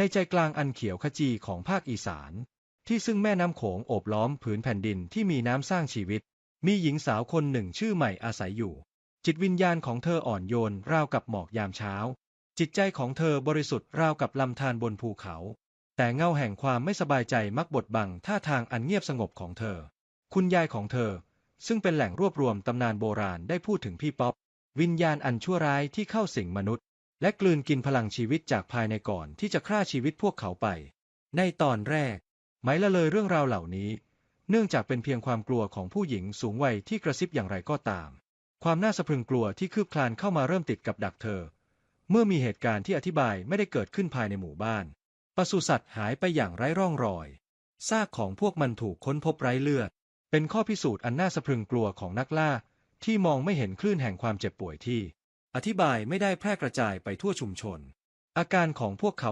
ในใจกลางอันเขียวขจีของภาคอีสาน ที่ซึ่งแม่น้ำโขงโอบล้อมผืนแผ่นดินที่มีน้ำสร้างชีวิต มีหญิงสาวคนหนึ่งชื่อใหม่อาศัยอยู่ จิตวิญญาณของเธออ่อนโยนราวกับหมอกยามเช้า จิตใจของเธอบริสุทธิ์ราวกับลำธารบนภูเขา แต่เงาแห่งความไม่สบายใจมักบดบังท่าทางอันเงียบสงบของเธอ คุณยายของเธอ ซึ่งเป็นแหล่งรวบรวมตำนานโบราณได้พูดถึงพี่ป๊อปวิญญาณอันชั่วร้ายที่เข้าสิงมนุษย์ และกลืนกินพลังชีวิตจากภายในก่อนที่จะฆ่าชีวิตพวกเขาไป ในตอนแรกไหมละเลยเรื่องราวเหล่านี้ เนื่องจากเป็นเพียงความกลัวของผู้หญิงสูงวัยที่กระซิบอย่างไรก็ตาม ความน่าสะพรึงกลัวที่คืบคลานเข้ามาเริ่มติดกับดักเธอ เมื่อมีเหตุการณ์ที่อธิบายไม่ได้เกิดขึ้นภายในหมู่บ้านปศุสัตว์หายไปอย่างไร้ร่องรอย ซากของพวกมันถูกค้นพบไร้เลือด เป็นข้อพิสูจน์อันน่าสะพรึงกลัวของนักล่าที่มองไม่เห็นคลื่นแห่งความเจ็บป่วยที่ อธิบายไม่ได้แพร่กระจายไปทั่วชุมชน อาการของพวกเขา